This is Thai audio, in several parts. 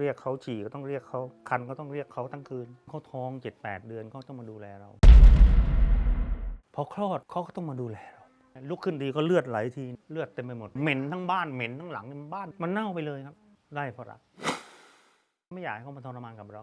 เรียกเขาฉี่ก็ต้องเรียกเขาคันก็ต้องเรียกเขาทั้งคืนเขาท้องเจ็ดแปดเดือนเขาต้องมาดูแลเรา พอคลอดเขาก็ต้องมาดูแลเราลุกขึ้นดีก็เลือดไหลทีเลือดเต็มไปหมดเหม็นทั้งบ้านเหม็นทั้งหลังบ้านมันเน่าไปเลยครับไล่เพราะรักไม่อยากให้เขามาทรมานกับเรา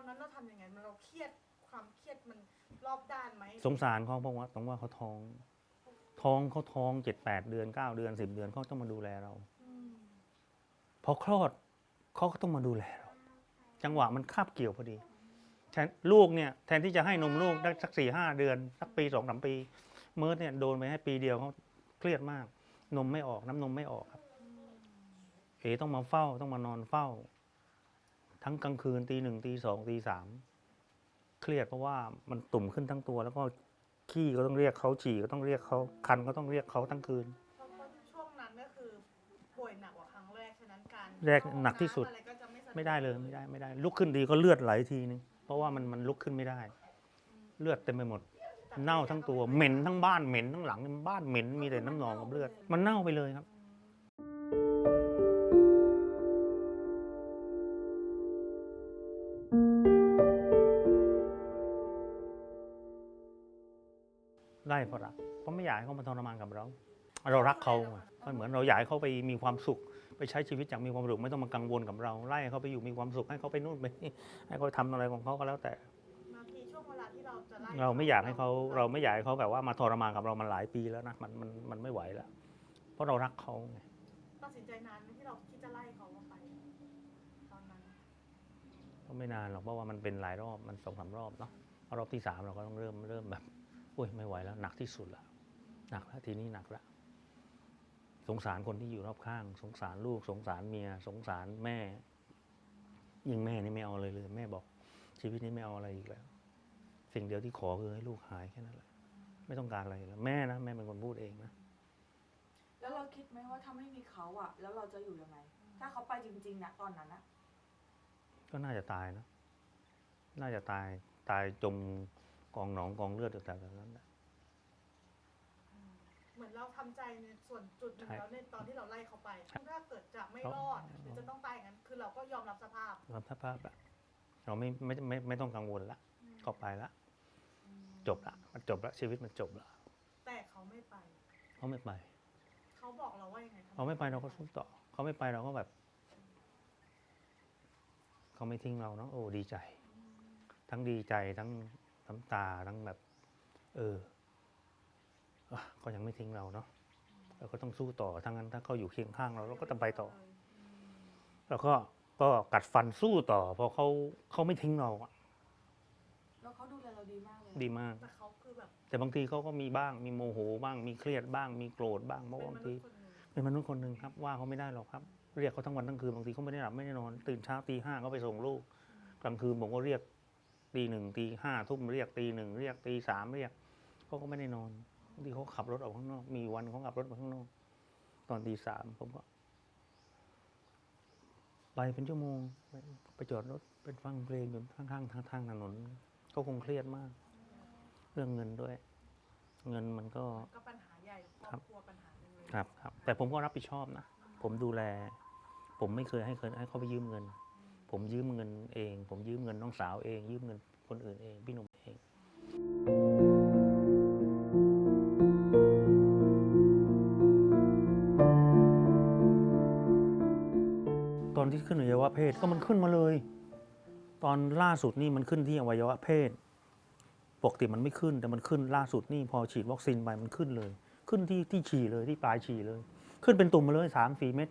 อนนั้นเราทำยังไงมันเราเครียดความเครียดมันรอบด้านไหมสงสารเขาเพราะว่าต้องว่าเขาท้อง ท้องเขาท้องเจ็ดแปดเดือนเก้าเดือนสิบเดือนเขาต้องมาดูแลเราอืมพอคลอดเขาก็ต้องมาดูแลเรา จังหวะมันคาบเกี่ยวพอดีแทนลูกเนี่ยแทนที่จะให้นมลูกได้สักสี่ห้าเดือน สักปีสองสามปีเมิร์ดเนี่ยโดนไปให้ปีเดียวเขาเครียดมาก นมไม่ออกน้ำนมไม่ออกครับ เอต้องมาเฝ้าต้องมานอนเฝ้า ทั้งกลางคืนตีหนึ่งตีสองตีสามเครียดเพราะว่ามันตุ่มขึ้นทั้งตัว แล้วก็ขี้ก็ต้องเรียกเขาฉี่ก็ต้องเรียกเขาคันก็ต้องเรียกเขาทั้งคืน เพราะว่าช่วงนั้นก็คือป่วยหนักกว่าครั้งแรกฉะนั้นการแรกหนักที่สุด อะไรก็จะไม่สะดวกไม่ได้เลยไม่ได้ไม่ได้ ลุกขึ้นดีก็เลือดไหลทีนึงเพราะว่ามันมันลุกขึ้นไม่ได้ เลือดเต็มไปหมด เน่าทั้งตัวเหม็นทั้งบ้านเหม็นทั้งหลังบ้านเหม็นมีแต่น้ำหนองกับเลือด มันเน่าไปเลยครับ ไล่เพราะรักเพราะไม่อยากให้เขามาทรมานกับเรา เรารักเขาไงมันเหมือนเราอยากให้เขาไปมีความสุข ไปใช้ชีวิตอย่างมีความสุขไม่ต้องมากังวลกับเราไล่ให้เขาไปอยู่มีความสุขให้เขาไปนู่นไปนี่ให้เขาทำอะไรของเขาก็แล้วแต่ บางทีช่วงเวลาที่เราจะไล่เราไม่อยากให้เขาเราไม่อยากให้เขาแบบว่ามาทรมานกับเรามันหลายปีแล้วนะมันมันมันไม่ไหวแล้ว เพราะเรารักเขาไงตัดสินใจนานไหมที่เราคิดจะไล่เขาออกไป ตอนนั้น ก็ไม่นานหรอกเพราะว่ามันเป็นหลายรอบมันสองสามรอบเนาะรอบที่สามเราก็ต้องเริ่มเริ่มแบบโอ้ยไม่ไหวแล้ว หนักที่สุดละหนักแล้วทีนี้หนักละสงสารคนที่อยู่รอบข้าง สงสารลูก สงสารเมีย สงสารแม่ ยิ่งแม่นี่ไม่เอาเลยเลย แม่บอก ชีวิตนี้ไม่เอาอะไรอีกแล้ว สิ่งเดียวที่ขอคือให้ลูกหายแค่นั้นแหละไม่ต้องการอะไรแล้วแม่นะแม่เป็นคนพูดเองนะแล้วเราคิดไหมว่าถ้าไม่มีเขาอะแล้วเราจะอยู่ยังไง ถ้าเขาไปจริงๆนะตอนนั้นอะ ก็น่าจะตายนะ น่าจะตาย ตายจมกองหนองกองเลือดอยู่แต่แบบนั้นแหละเหมือนเราทำใจในส่วนจุดหนึ่งใช่แล้วในตอนที่เราไล่เขาไปครับถ้าเกิดจะไม่รอดหรือจะต้องตายอย่างนั้น คือเราก็ยอมรับสภาพรับสภาพอะเราไม่ไม่ไม่ไม่ต้องกังวลละก็ไปละ จบละมันจบละชีวิตมันจบละแต่เขาไม่ไป เขาไม่ไป เขาบอกเราว่ายังไงทำเขาไม่ไปเราก็สู้ต่อ เขาไม่ไปเราก็แบบ เขาไม่ทิ้งเราเนาะโอ้ดีใจ ทั้งดีใจทั้งน้ำตาทั้งแบบ เอออะเขายังไม่ทิ้งเราเนาะเราก็ต้องสู้ต่อทั้งนั้นถ้าเขาอยู่เคียงข้างเราเราก็ต้องไปต่อ แล้วก็ก็กัดฟันสู้ต่อ เพราะเขาเขาไม่ทิ้งเราอะแล้วเขาดูแลเราดีมากเลยดีมาก แต่เขาคือแบบแต่บางทีเขาก็มีบ้างมีโมโหบ้างมีเครียดบ้าง มีโกรธบ้างเพราะเป็นบางมนุทีษย์คนหนึ่งเป็นมนุษย์คนหนึ่งครับ ว่าเขาไม่ได้หรอกครับ เรียกเขาทั้งวันทั้งคืนบางทีเขาไม่ได้หลับไม่ได้นอน ตื่นเช้าตีห้าก็ไปส่งลูก กลางคืนผมก็เรียกตีหนึ่งตีห้าทุ่มเรียกตีหนึ่งเรียกตีสามเรียกเขาก็ไม่ได้นอนบางทีเขาขับรถออกข้างนอก มีวันเขาขับรถไปข้างนอก ตอนตีสามผมก็ไปเป็นชั่วโมงไปไปจอดรถเป็นฟังเพลงอยู่ข้างๆทางทางถนนเขาคงเครียดมาก เรื่องเงินด้วย เงินมันก็ก็ปัญหาใหญ่ครครัอบบครัวปัญหาหนึ่งเลยครับครับ แต่ผมก็รับผิดชอบนะ ผมดูแล ผมไม่เคยให้เคยให้เขาไปยืมเงิน ผมยืมเงินเอง ผมยืมเงินน้องสาวเอง ยืมเงินคนอื่นเอง พี่หนุ่มเองตอนที่ขึ้นอวัยวะเพศก็มันขึ้นมาเลย ตอนล่าสุดนี่มันขึ้นที่อวัยวะเพศปกติมันไม่ขึ้นแต่มันขึ้นล่าสุดนี่พอฉีดวัคซีนไปมันขึ้นเลย ขึ้นที่ที่ฉี่เลยที่ปลายฉี่เลย ขึ้นเป็นตุ่มมาเลยสามสี่เม็ด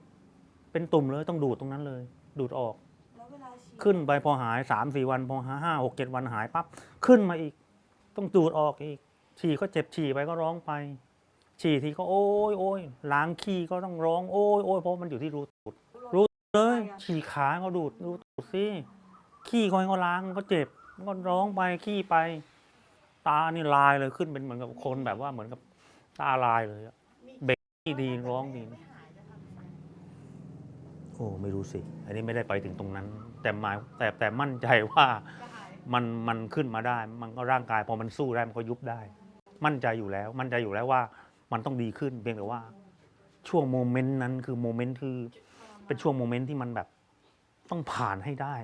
เป็นตุ่มเลยต้องดูดตรงนั้นเลย ดูดออก แล้วเวลาฉีดขึ้นไปพอหายสามสี่วันพอหาห้าหกเจ็ดวันหายปั๊บขึ้นมาอีก ต้องดูดออกอีก ฉี่ก็เจ็บฉี่ไปก็ร้องไป ฉี่ทีก็โอ้ยโอ้ยล้างขี้ก็ต้องร้องโอ้ยโอ้ยเพราะมันอยู่ที่รูตูด รู้ เลย ฉี่ขาก็ดูดดูดตูดสิขี้ก็ให้เขาล้างก็เจ็บก็ร้องไปขี้ไป ตานี่ลายเลยขึ้นเป็นเหมือนกับคนแบบว่าเหมือนกับตาลายเลยอะ พี่ดีร้องดีโอ้ไม่รู้สิ อันนี้ไม่ได้ไปถึงตรงนั้น แต่หมายแต่แต่มั่นใจว่ามันมันขึ้นมาได้ มันก็ร่างกายพอมันสู้ได้มันก็ยุบได้ มั่นใจอยู่แล้ว มั่นใจอยู่แล้วว่ามันต้องดีขึ้นเพียงแต่ว่า ช่วงโมเมนต์นั้นคือโมเมนต์คือ เป็นช่วงโมเมนต์ที่มันแบบ ต้องผ่านให้ได้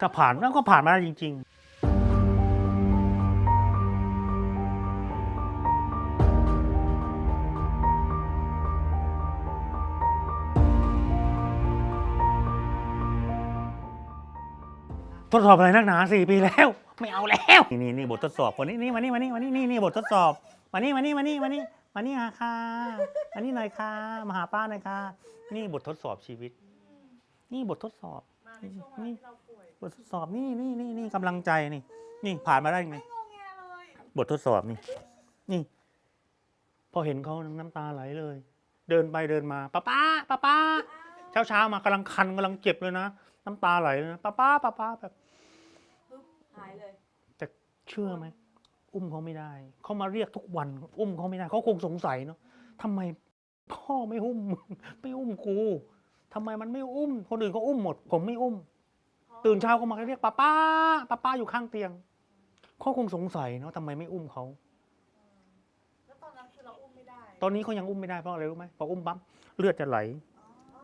ถ้าผ่านแล้วก็ผ่านมาได้จริง ๆ ทดสอบอะไรนักหนาสี่ปีแล้ว ไม่เอาแล้ว นี่นี่นี่บททดสอบวันนี้นี่มานี่มานี่มานี่นี่นี่บททดสอบมานี่มานี่มานี่มานี่มานี่ค่ะค่ะมานี่หน่อยค่ะมาหาป้าหน่อยค่ะนี่บททดสอบชีวิต นี่บททดสอบมาในช่วงเวลาที่เราป่วยบททดสอบนี่นี่นี่นี่กำลังใจนี่ นี่ผ่านมาได้ไงไม่งงแงเลยบททดสอบนี่ นี่ พอเห็นเขาน้ำตาไหลเลย เดินไปเดินมาป้าป้าป้าป้าเช้าเช้าๆมากำลังคันกำลังเจ็บเลยนะ น้ำตาไหลเลยนะป้าป้าป้าป้าแบบปุ๊บหายเลยเชื่อไหมอุ้มเขาไม่ได้เขามาเรียกทุกวัน อุ้มเขาไม่ได้เขาคงสงสัยเนาะทำไมพ่อไม่อุ้มมึงไม่อุ้มกูทำไมมันไม่อุ้ม คนอื่นเขาอุ้มหมด ผมไม่อุ้ม ตื่นเช้าเขามาเรียกป้าป้าป้าป้าอยู่ข้างเตียงเขาคงสงสัยเนาะทำไมไม่อุ้มเขาแล้วตอนนั้นคือเราอุ้มไม่ได้ ตอนนี้เขายังอุ้มไม่ได้เพราะอะไรรู้ไหมพออุ้มปั๊บเลือดจะไหลอ๋อ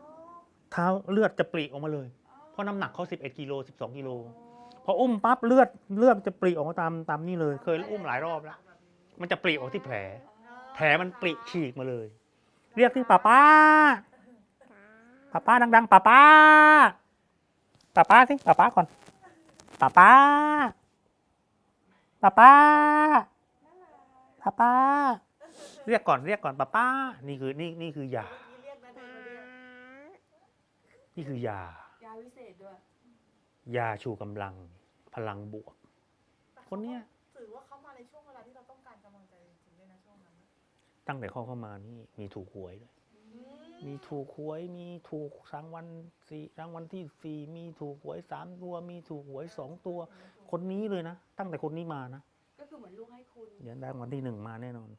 เท้าเลือดจะปริออกมาเลย เพราะน้ำหนักเขา11กิโล12กิโลพออุ้มปั๊บเลือดเลือดจะปริออกมาตามตามนี่เลย เคยอุ้มหลายรอบแล้ว มันจะปริออกที่แผล แผลมันปริฉีกมาเลย เรียกที่ป้าป้าป้าป้าดังๆป้าป้าป้าป้าสิป้าป้าก่อนป้าป้าป้าป้าป้าป้า เรียกก่อนเรียกก่อนป้าป้า นี่คือนี่นี่คือยา นี่คือยา วิเศษด้วย ยาชูกำลัง พลังบวก แต่คนเนี้ย ถือว่าเขามาในช่วงเวลาที่เราต้องการกำลังใจจริงๆด้วยนะช่วงนั้นนะตั้งแต่เข้าเข้ามานี่มีถูกหวยเลยอืมีถูกหวยมีถูกรางวัลสี่รางวัลที่สี่มีถูกหวยสามตัว มีถูกหวยสองตัว คนนี้เลยนะ ตั้งแต่คนนี้มานะก็คือเหมือนลูกให้คุณ เดี๋ยวได้รางวัลที่หนึ่งมาแน่นอน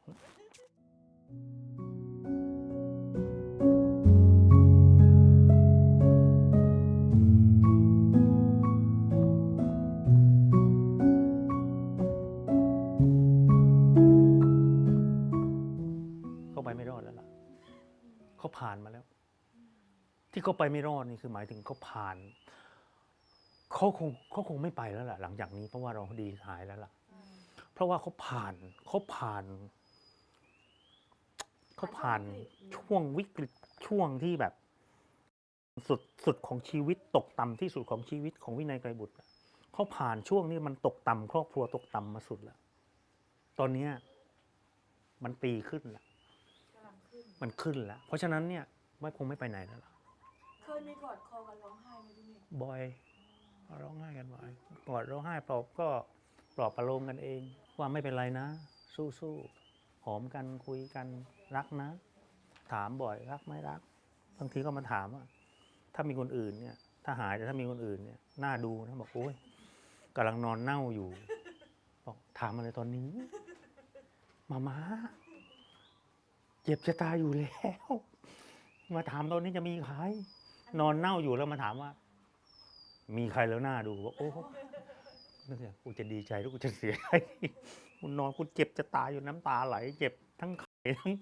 ผ่านมาแล้ว ที่เขาไปไม่รอดนี่คือหมายถึงเขาผ่านเขาคงเขาคงไม่ไปแล้วล่ะ หลังจากนี้เพราะว่าเราดีหายแล้วล่ะ เพราะว่าเขาผ่านเขาผ่านเขาผ่านช่วงวิกฤตช่วงที่แบบ สุดสุดของชีวิตตกต่ำที่สุดของชีวิตของวินัยไกรบุตรอะเขาผ่านช่วงนี้มันตกต่ำครอบครัวตกต่ำมาสุดแล้ว ตอนเนี้ยมันตีขึ้นแล้วกำลังขึ้น มันขึ้นแล้ว เพราะฉะนั้นเนี่ยไม่คงไม่ไปไหนแล้วล่ะเคยมีกอดคอกันร้องไห้ไหมพี่เมฆบอยร้องไห้กันบ่อยกอดร้องไห้ปลอบก็ปลอบประโลมกันเอง ว่าไม่เป็นไรนะ สู้สู้หอมกันคุยกันรักนะ ถามบ่อยรักไหม่รักบางทีก็มาถามว่า ถ้ามีคนอื่นเนี่ย ถ้าหายแต่ถ้ามีคนอื่นเนี่ยน่าดูนะบอกโอ้ยกำลังนอนเน่าอยู่ บอกถามอะไรตอนนี้มามา เจ็บจะตายอยู่แล้ว มาถามตอนนี้จะมีใคร นอนเน่าอยู่แล้วมาถามว่า มีใครแล้วหน้าดูบอกโอ้นึกอยกูจะดีใจหรือกูจะเสียใจกูนอนกูเจ็บจะตายอยู่น้ำตาไหล เจ็บทั้งไข่ทั้ง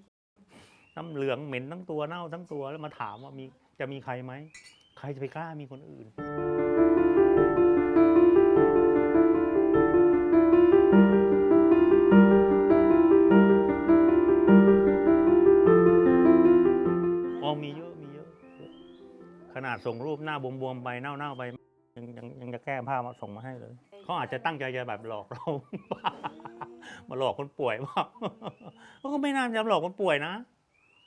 น้ำเหลืองเหม็นทั้งตัวเน่าทั้งตัวแล้วมาถามว่ามีจะมีใครไหม ใครจะไปกล้ามีคนอื่น มีเยอะมีเยอะ ขนาดส่งรูปหน้าบวมๆไปเน่าๆไปยังยังยังจะแก้ผ้ามาส่งมาให้เลย เขาอาจจะตั้งใจจะแบบหลอกเรา มาหลอกคนป่วยเปล่าเขาก็ไม่น่าจะหลอกคนป่วยนะ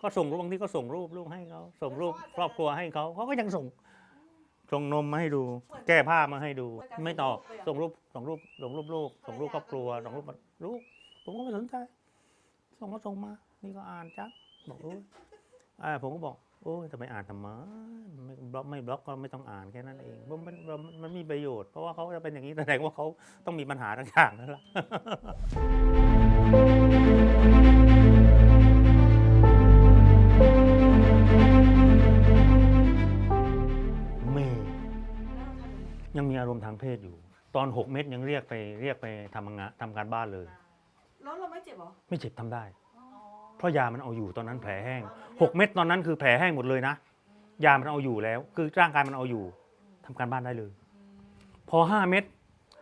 ก็ส่งรูปบางทีก็ส่งรูปลูกให้เขาส่งรูปครอบครัวให้เขาเขาก็ยังส่งส่งนมมาให้ดู แก้ผ้ามาให้ดู ไม่ตอบส่งรูปส่งรูปส่งรูปลูกส่งรูปครอบครัวส่งรูปลูกผมก็ไม่สนใจส่งก็ส่งมา นี่ก็อ่านจ้ะบอกรู้อ่าผมก็บอกโอ้ยจะไปอ่านทำไมไม่บล็อกไม่บล็อกก็ไม่ต้องอ่านแค่นั้นเองเพราะมันมันมันมีประโยชน์เพราะว่าเขาจะเป็นอย่างนี้แสดงว่าเขาต้องมีปัญหาทั้งอย่างนั่นแหละมีแล้วเราทำยังไงยังมีอารมณ์ทางเพศอยู่ ตอน 6 เม็ดยังเรียกไปเรียกไปทำงานทำการบ้านเลย แล้วเราไม่เจ็บเหรอ ไม่เจ็บทำได้อ๋อ เพราะยามันเอาอยู่ตอนนั้นแผลแห้ง 6 เม็ดตอนนั้นคือแผลแห้งหมดเลยนะ ยามันเอาอยู่แล้ว คือร่างกายมันเอาอยู่ทำการบ้านได้เลย พอ 5 เม็ด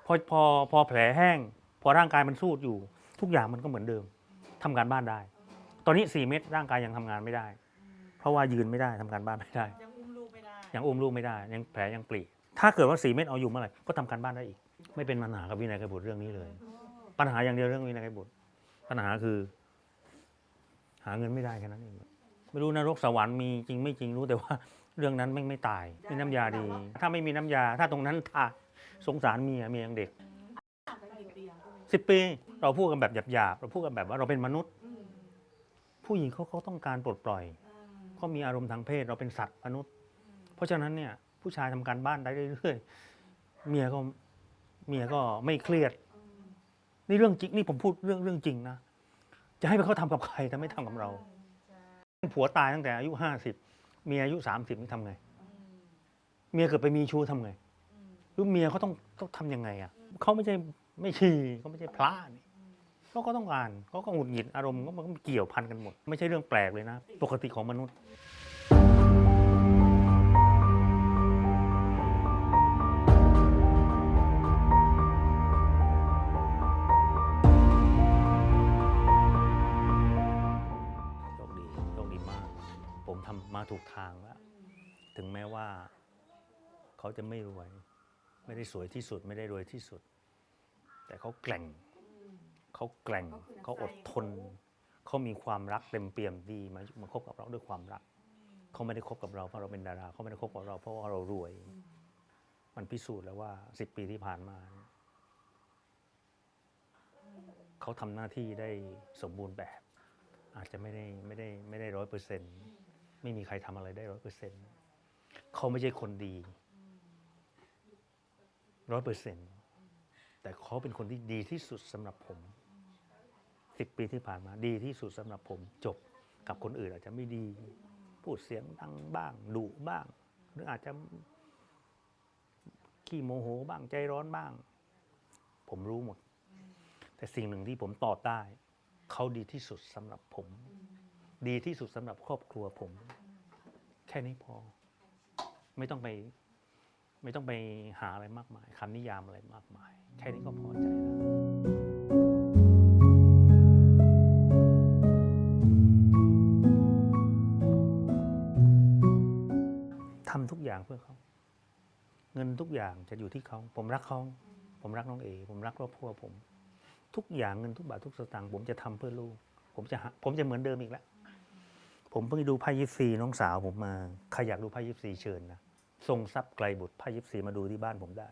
พอพอพอแผลแห้ง พอร่างกายมันสู้อยู่ ทุกอย่างมันก็เหมือนเดิมทำการบ้านได้ ตอนนี้ 4 เม็ดร่างกายยังทำงานไม่ได้ เพราะว่ายืนไม่ได้ทำการบ้านไม่ได้ ยังอุ้มลูกไม่ได้ยังอุ้มลูกไม่ได้ยังแผลยังปลีถ้าเกิดว่าสี่เม็ดเอาอยู่เมื่อไหร่ก็ทำการบ้านได้อีก ไม่เป็นปัญหากับวินัยไกรบุตรเรื่องนี้เลยอ๋อปัญหาอย่างเดียวเรื่องวินัยไกรบุตรปัญหาคือ หาเงินไม่ได้แค่นั้นเองไม่รู้นรกสวรรค์มีจริงไม่จริงรู้แต่ว่าเรื่องนั้นไม่ไม่ตายมีน้ำยาดี ถ้าไม่มีน้ำยา ถ้าตรงนั้นตายสงสารเมียเมียยังเด็กห่างกันกี่ปีอะพวกนี้สิบปี เราพูดกันแบบหยาบๆเราพูดกันแบบว่าเราเป็นมนุษย์อืมผู้หญิงเขาเขาต้องการปลดปล่อยอืมเขามีอารมณ์ทางเพศเราเป็นสัตว์มนุษย์ เพราะฉะนั้นเนี่ยผู้ชายทำการบ้านได้เรื่อยๆเมียก็เมียก็ไม่เครียดอืมนี่เรื่องจริงนี่ผมพูดเรื่องเรื่องจริงนะ จะให้ไปเขาทำกับใครแต่ไม่ทำกับเรา ผัวตายตั้งแต่อายุห้าสิบเมียอายุสามสิบนี่ทำไง เมียเกิดไปมีชู้ทำไงหรือเมียเขาต้องต้องทำยังไงอะเขาไม่ใช่ไม่ชีเขาไม่ใช่พระนี่เขาก็ต้องการเขาก็หงุดหงิดอารมณ์ก็มันก็เกี่ยวพันกันหมด ไม่ใช่เรื่องแปลกเลยนะ ปกติของมนุษย์ เขาจะไม่รวย ไม่ได้สวยที่สุดไม่ได้รวยที่สุด แต่เขาแกร่งอืมเขาแกร่งก็คือน้ำใจเขาอดทน เขามีความรักเต็มเปี่ยมดีมามาคบกับเราด้วยความรัก เขาไม่ได้คบกับเราเพราะเราเป็นดาราเขาไม่ได้คบกับเราเพราะว่าเรารวยอืมมันพิสูจน์แล้วว่าสิบปีที่ผ่านมา เขาทำหน้าที่ได้สมบูรณ์แบบ อาจจะไม่ได้ไม่ได้ไม่ได้ร้อยเปอร์เซ็นต์ไม่มีใครทำอะไรได้ร้อยเปอร์เซ็นต์เขาไม่ใช่คนดี ร้อยเปอร์เซ็นต์แต่เขาเป็นคนที่ดีที่สุดสำหรับผมสิบปีที่ผ่านมาดีที่สุดสำหรับผมจบกับคนอื่นอาจจะไม่ดี พูดเสียงดังบ้างดุบ้าง หรืออาจจะขี้โมโหบ้างใจร้อนบ้าง ผมรู้หมด แต่สิ่งหนึ่งที่ผมต่อได้เขาดีที่สุดสำหรับผม ดีที่สุดสำหรับครอบครัวผม แค่นี้พอ ไม่ต้องไป ไม่ต้องไปหาอะไรมากมายคำนิยามอะไรมากมาย แค่นี้ก็พอใจแล้วทำทุกอย่างเพื่อเขา เงินทุกอย่างจะอยู่ที่เขา ผมรักเขา ผมรักน้องเอ ผมรักครอบครัวผม ทุกอย่างเงินทุกบาททุกสตางค์ผมจะทำเพื่อลูก ผมจะผมจะเหมือนเดิมอีกแล้ว ผมเพิ่งดูไพ่ยิปซีน้องสาวผมมา ใครอยากดูไพ่ยิปซีเชิญนะ ทรงทรัพย์ไกลบุตรไพ่ยิปซีมาดูที่บ้านผมได้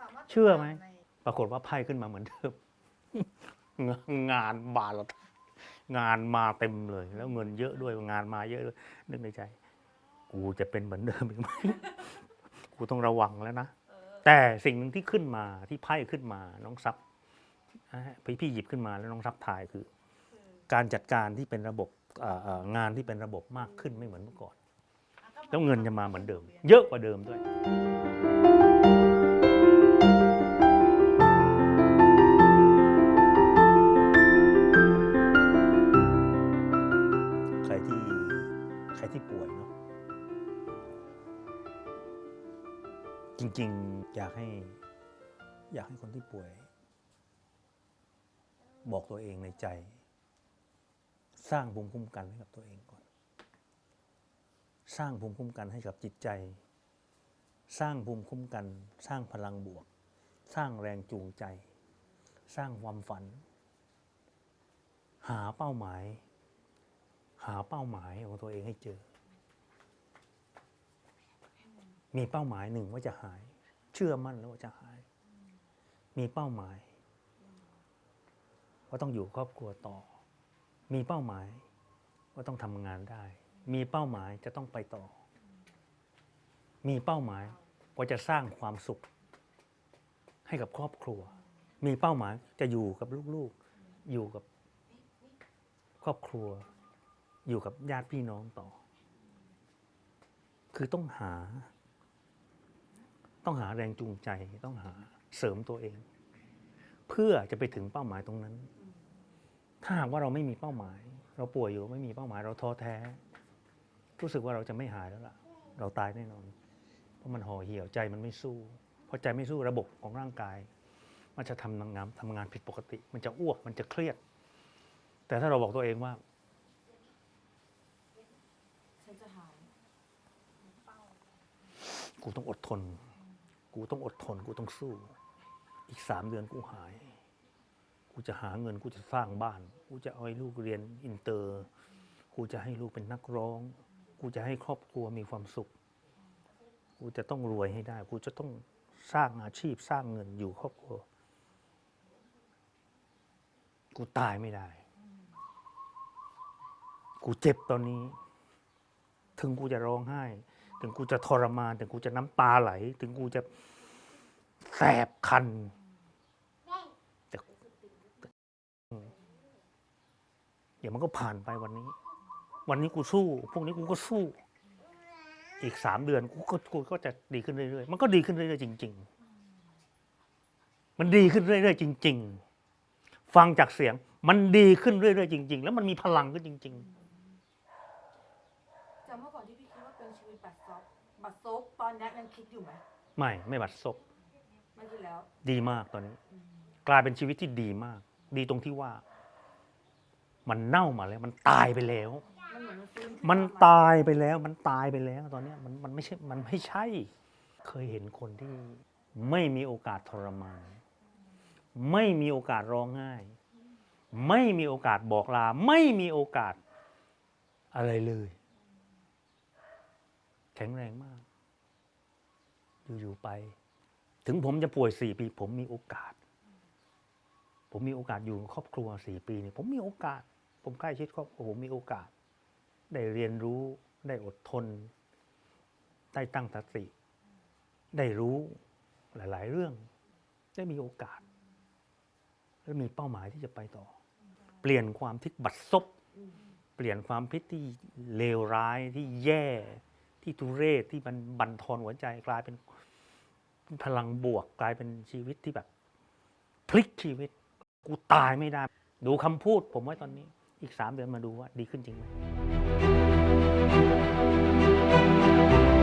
สามารถเชื่อไหมติดตาในปรากฏว่าไพ่ขึ้นมาเหมือนเดิม งานบานละงานมาเต็มเลย แล้วเงินเยอะด้วยงานมาเยอะด้วยนึกในใจ กูจะเป็นเหมือนเดิมอีกไหม กูต้องระวังแล้วนะแต่สิ่งหนึ่งที่ขึ้นมาที่ไพ่ขึ้นมาน้องซับพี่พี่หยิบขึ้นมาแล้วน้องซับทายคือการจัดการที่เป็นระบบเอ่อเอ่องานที่เป็นระบบมากขึ้นไม่เหมือนเมื่อก่อน แล้วเงินจะมาเหมือนเดิม เยอะกว่าเดิมด้วย ใครที่ใครที่ป่วยเนาะจริงๆ อยากให้ อยากให้คนที่ป่วย บอกตัวเองในใจ สร้างภูมิคุ้มกันให้กับตัวเองก่อน สร้างภูมิคุ้มกันให้กับจิตใจ สร้างภูมิคุ้มกัน สร้างพลังบวก สร้างแรงจูงใจ สร้างความฝัน หาเป้าหมาย หาเป้าหมายของตัวเองให้เจอ มีเป้าหมายหนึ่งว่าจะหาย เชื่อมั่นแล้วว่าจะหาย มีเป้าหมายว่าต้องอยู่ครอบครัวต่อ มีเป้าหมายว่าต้องทำงานได้ มีเป้าหมายจะต้องไปต่อ มีเป้าหมายว่าจะสร้างความสุข ให้กับครอบครัว มีเป้าหมายจะอยู่กับลูกๆ อยู่กับครอบครัว อยู่กับญาติพี่น้องต่อ คือต้องหา ต้องหาแรงจูงใจต้องหาเสริมตัวเอง เพื่อจะไปถึงเป้าหมายตรงนั้น ถ้าหากว่าเราไม่มีเป้าหมาย เราป่วยอยู่ไม่มีเป้าหมายเราท้อแท้ รู้สึกว่าเราจะไม่หายแล้วล่ะ เราตายแน่นอน เพราะมันห่อเหี่ยวใจมันไม่สู้เพราะใจไม่สู้ระบบของร่างกาย มันจะทำงานทำงานผิดปกติ มันจะอ้วกมันจะเครียด แต่ถ้าเราบอกตัวเองว่าฉันจะหายกูต้องอดทน กูต้องอดทน กูต้องสู้ อีกสามเดือนกูหาย กูจะหาเงิน กูจะสร้างบ้าน กูจะเอาให้ลูกเรียนอินเตอร์ กูจะให้ลูกเป็นนักร้อง กูจะให้ครอบครัวมีความสุข กูจะต้องรวยให้ได้ กูจะต้องสร้างอาชีพสร้างเงินอยู่ครอบครัว กูตายไม่ได้ กูเจ็บตอนนี้ ถึงกูจะร้องไห้ ถึงกูจะทรมาน ถึงกูจะน้ำตาไหล ถึงกูจะแสบคันแต่แต่เดี๋ยวมันก็ผ่านไปวันนี้ วันนี้กูสู้พวกนี้กูก็สู้ อีกสามเดือนกูก็กูก็จะดีขึ้นเรื่อยๆมันก็ดีขึ้นเรื่อยๆจริง ๆ มันดีขึ้นเรื่อยๆจริง ๆ ฟังจากเสียง มันดีขึ้นเรื่อยๆจริง ๆ แล้วมันมีพลังขึ้นจริง ๆจากเมื่อก่อนที่พี่คิดว่าเป็นชีวิตบัตรซบบัตรซบตอนนี้ยังคิดอยู่ไหมไม่ไม่บัดซบไม่คิดแล้ว ดีมากตอนนี้ กลายเป็นชีวิตที่ดีมาก ดีตรงที่ว่า มันเน่ามาแล้ว มันตายไปแล้ว มันตายไปแล้วมันตายไปแล้วตอนเนี้ยมันมันไม่ใช่มันไม่ใช่ เคยเห็นคนที่ไม่มีโอกาสทรมาน ไม่มีโอกาสร้องไห้ ไม่มีโอกาสบอกลา ไม่มีโอกาสอะไรเลย แข็งแรงมาก อยู่ๆไป ถึงผมจะป่วยสี่ปี ผมมีโอกาส ผมมีโอกาสอยู่ครอบครัวสี่ปีเนี่ยผมมีโอกาส ผมใกล้ชิดครอบครัวผมมีโอกาส ได้เรียนรู้ ได้อดทน ได้ตั้งสติ ได้รู้หลาย ๆ เรื่อง ได้มีโอกาส และมีเป้าหมายที่จะไปต่อ เปลี่ยนความที่บัดซบเปลี่ยนความพิษที่เลวร้ายที่แย่ที่ทุเรศที่มันบั่นทอนหัวใจกลายเป็นพลังบวกกลายเป็นชีวิตที่แบบ พลิกชีวิต กูตายไม่ได้ ดูคำพูดผมไว้ตอนนี้ อีกสามเดือนมาดูว่าดีขึ้นจริงไหม Thank you.